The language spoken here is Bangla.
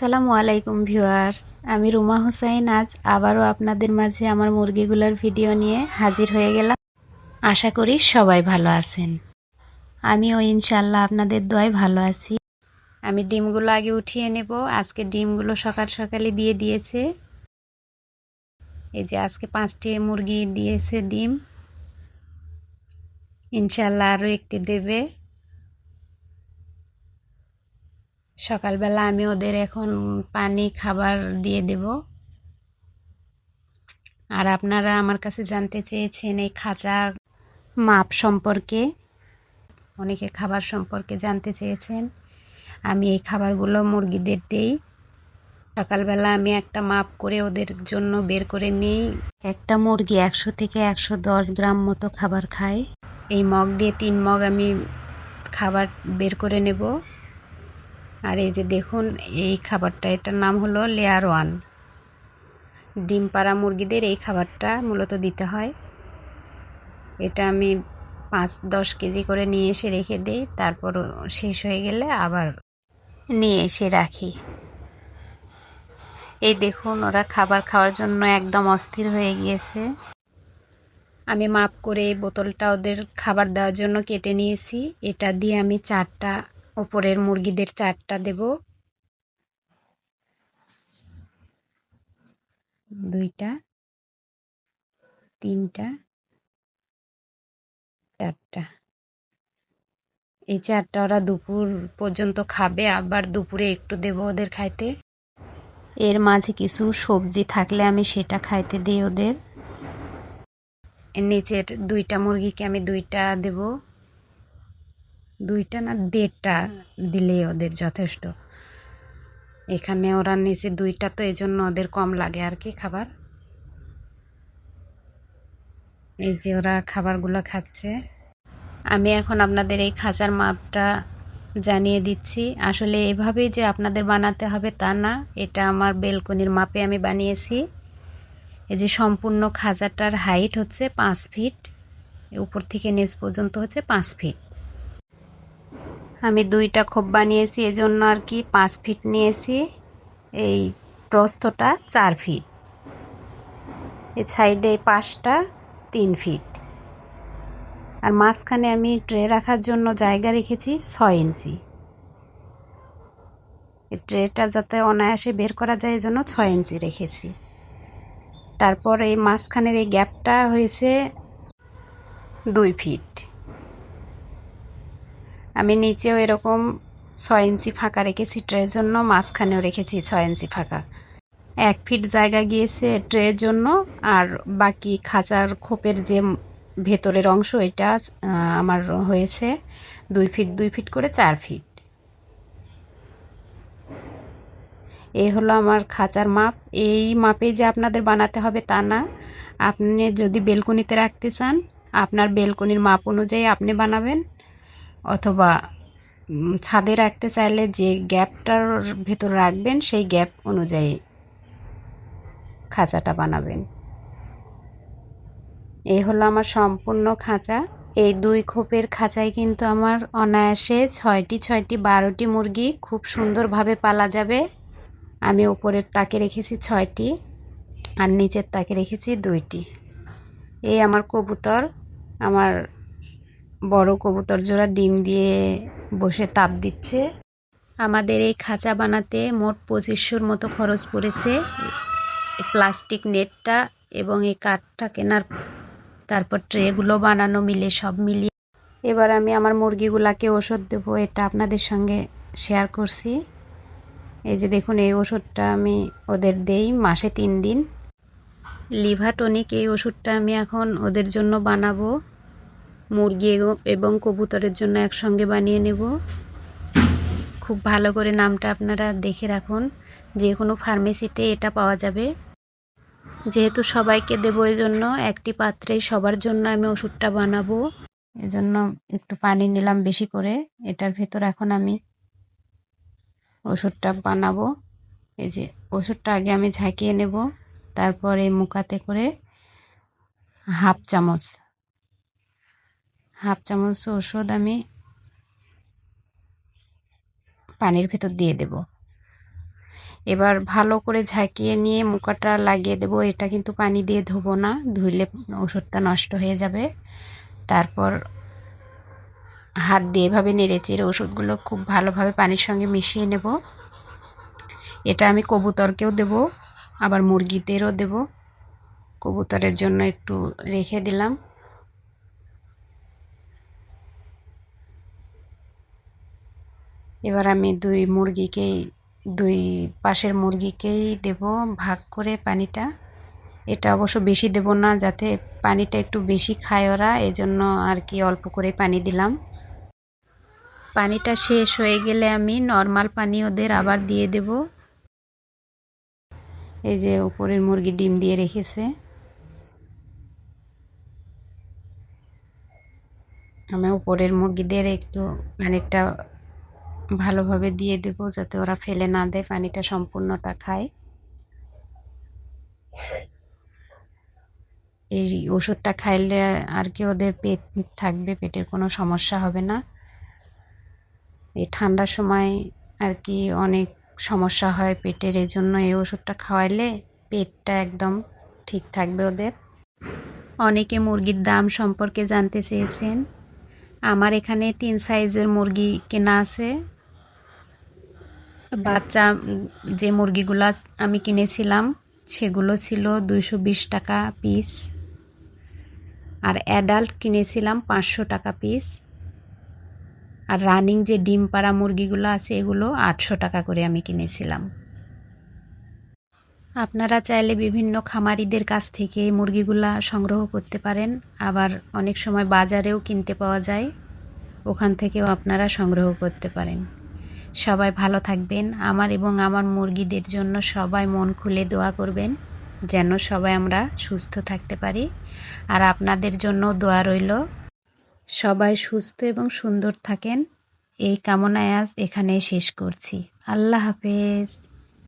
আসসালামু আলাইকুম ভিউয়ার্স। আমি রুমা হোসাইন আজ আবারও আপনাদের মাঝে আমার মুরগিগুলোর ভিডিও নিয়ে হাজির হয়ে গেলাম। আশা করি সবাই ভালো আছেন। আমিও ইনশাল্লাহ আপনাদের দোয়ায় ভালো আছি। আমি ডিমগুলো আগে উঠিয়ে নেব। আজকে ডিমগুলো সকাল সকালে দিয়ে দিয়েছে। এই যে আজকে পাঁচটি মুরগি দিয়েছে ডিম। ইনশাল্লাহ আরও একটি দেবে। সকালবেলা আমি ওদের এখন পানি, খাবার দিয়ে দেব। আর আপনারা আমার কাছে জানতে চেয়েছেন এই খাঁচা মাপ সম্পর্কে, অনেকে খাবার সম্পর্কে জানতে চেয়েছেন। আমি এই খাবারগুলো মুরগিদের দেই। সকালবেলা আমি একটা মাপ করে ওদের জন্য বের করে নিই। একটা মুরগি একশো থেকে একশো দশ গ্রাম মতো খাবার খায়। এই মগ দিয়ে তিন মগ আমি খাবার বের করে নেব। আর এই যে দেখুন, এই খাবারটা, এটার নাম হলো লেয়ার ওয়ান। ডিম পাড়া মুরগিদের এই খাবারটা মূলত দিতে হয়। এটা আমি পাঁচ, দশ কেজি করে নিয়ে এসে রেখে দিই, তারপর শেষ হয়ে গেলে আবার নিয়ে এসে রাখি। এই দেখুন, ওরা খাবার খাওয়ার জন্য একদম অস্থির হয়ে গিয়েছে। আমি মাপ করে এই বোতলটা ওদের খাবার দেওয়ার জন্য কেটে নিয়েছি। এটা দিয়ে আমি চারটা ওপরের মুরগিদের চারটা দেব। দুইটা, তিনটা, চারটা। এই চারটা ওরা দুপুর পর্যন্ত খাবে, আবার দুপুরে একটু দেব ওদের খাইতে। এর মাঝে কিছু সবজি থাকলে আমি সেটা খাইতে দিই ওদের। নিচের দুইটা মুরগিকে আমি দুইটা দেব। দুইটা না দেড়টা দিলে ওদের যথেষ্ট। এখানে ওরা নিচে দুইটা তো এই জন্য ওদের কম লাগে আর কি খাবার। এই যে ওরা খাবারগুলো খাচ্ছে। আমি এখন আপনাদের এই খাঁচার মাপটা জানিয়ে দিচ্ছি। আসলে এভাবেই যে আপনাদের বানাতে হবে তা না এটা আমার বেলকনির মাপে আমি বানিয়েছি। এই যে সম্পূর্ণ খাঁচাটার হাইট হচ্ছে পাঁচ ফিট উপর থেকে নেচ পর্যন্ত হচ্ছে পাঁচ ফিট। আমি দুইটা খোপ বানিয়েছি, এজন্য আর কি পাঁচ ফিট নিয়েছি। এই প্রস্থটা চার ফিট। এই সাইডে পাঁচটা তিন ফিট। আর মাঝখানে আমি ট্রে রাখার জন্য জায়গা রেখেছি ছয় ইঞ্চি। ট্রেটা যাতে অনায়াসে বের করা যায় জন্য ছয় ইঞ্চি রেখেছি। তারপর এই মাঝখানের এই গ্যাপটা হয়েছে দুই ফিট। আমি নিচেও এরকম ছয় ইঞ্চি ফাঁকা রেখেছি, ট্রের জন্য মাঝখানেও রেখেছি ছয় ইঞ্চি ফাঁকা। এক ফিট জায়গা গিয়েছে ট্রের জন্য, আর বাকি খাঁচার খোপের যে ভেতরের অংশ, এটা আমার হয়েছে দুই ফিট দুই ফিট করে চার ফিট। এই হলো আমার খাঁচার মাপ। এই মাপে যে আপনাদের বানাতে হবে তা না। আপনি যদি বেলকনিতে রাখতে চান, আপনার বেলকনির মাপ অনুযায়ী আপনি বানাবেন। অথবা ছাদে রাখতে চাইলে যে গ্যাপটার ভেতর রাখবেন, সেই গ্যাপ অনুযায়ী খাঁচাটা বানাবেন। এই হলো আমার সম্পূর্ণ খাঁচা। এই দুই খোপের খাঁচায় কিন্তু আমার অনায়াসে ছয়টি ছয়টি, বারোটি মুরগি খুব সুন্দরভাবে পালা যাবে। আমি উপরের তাকে রেখেছি ছয়টি আর নিচের তাকে রেখেছি দুইটি। এই আমার কবুতর, আমার বড় কবুতর জোড়া ডিম দিয়ে বসে তাপ দিচ্ছে। আমাদের এই খাঁচা বানাতে মোট পঁচিশশোর মতো খরচ পড়েছে। প্লাস্টিক নেটটা এবং এই কাঠটা কেনার তারপর ট্রেগুলো বানানো মিলে সব মিলিয়ে। এবার আমি আমার মুরগিগুলাকে ওষুধ দেবো, এটা আপনাদের সঙ্গে শেয়ার করছি। এই যে দেখুন, এই ওষুধটা আমি ওদের দেই মাসে তিন দিন। লিভাটনিক এই ওষুধটা আমি এখন ওদের জন্য বানাবো। মুরগি এবং কবুতরের জন্য একসঙ্গে বানিয়ে নেব। খুব ভালো করে নামটা আপনারা দেখে রাখুন। যে কোনো ফার্মেসিতে এটা পাওয়া যাবে। যেহেতু সবাইকে দেবো জন্য একটি পাত্রে সবার জন্য আমি ওষুধটা বানাবো। এজন্য একটু পানি নিলাম বেশি করে। এটার ভেতর এখন আমি ওষুধটা বানাবো। এই যে ওষুধটা আগে আমি ঝাঁকিয়ে নেব। তারপরে মুখাতে করে হাফ চামচ হাফ চামচ ওষুধ আমি পানির ভেতর দিয়ে দেব। এবার ভালো করে ঝাঁকিয়ে নিয়ে মুখাটা লাগিয়ে দেবো। এটা কিন্তু পানি দিয়ে ধোবো না, ধুইলে ওষুধটা নষ্ট হয়ে যাবে। তারপর হাত দিয়ে এভাবে নেড়েচেড়ে ওষুধগুলো খুব ভালোভাবে পানির সঙ্গে মিশিয়ে নেব। এটা আমি কবুতরকেও দেব, আবার মুরগিদেরও দেব। কবুতরের জন্য একটু রেখে দিলাম। এবার আমি দুই মুরগিকেই, দুই পাশের মুরগিকেই দেব ভাগ করে পানিটা। এটা অবশ্য বেশি দেব না, যাতে পানিটা একটু বেশি খায় ওরা, এজন্য আর কি অল্প করে পানি দিলাম। পানিটা শেষ হয়ে গেলে আমি নর্মাল পানি ওদের আবার দিয়ে দেব। এই যে উপরের মুরগি ডিম দিয়ে রেখেছে। আমি উপরের মুরগিদের একটু পানিটা ভালোভাবে দিয়ে দেব যাতে ওরা ফেলে না দেয়, পানিটা সম্পূর্ণটা খায়। এই ওষুধটা খাইলে আর কি ওদের পেট থাকবে, পেটের কোনো সমস্যা হবে না। এই ঠান্ডার সময় আর কি অনেক সমস্যা হয় পেটের, এই জন্য এই ওষুধটা খাওয়াইলে পেটটা একদম ঠিক থাকবে ওদের। অনেকে মুরগির দাম সম্পর্কে জানতে চেয়েছেন। আমার এখানে তিন সাইজের মুরগি কেনা আছে। বাচ্চা, যে মুরগিগুলো আমি কিনেছিলাম, সেগুলো ছিল দুইশো বিশ টাকা পিস আর অ্যাডাল্ট কিনেছিলাম পাঁচশো টাকা পিস আর রানিং যে ডিম পাড়া মুরগিগুলো আছে, এগুলো আটশো টাকা করে আমি কিনেছিলাম। আপনারা চাইলে বিভিন্ন খামারিদের কাছ থেকে মুরগিগুলা সংগ্রহ করতে পারেন। আবার অনেক সময় বাজারেও কিনতে পাওয়া যায়। ওখান থেকেও আপনারা সংগ্রহ করতে পারেন। সবাই ভালো থাকবেন। আমার এবং আমার মুরগিদের জন্য সবাই মন খুলে দোয়া করবেন, যেন সবাই আমরা সুস্থ থাকতে পারি। আর আপনাদের জন্য দোয়া রইল, সবাই সুস্থ এবং সুন্দর থাকেন। এই কামনায় আজ এখানে শেষ করছি। আল্লাহ হাফেজ।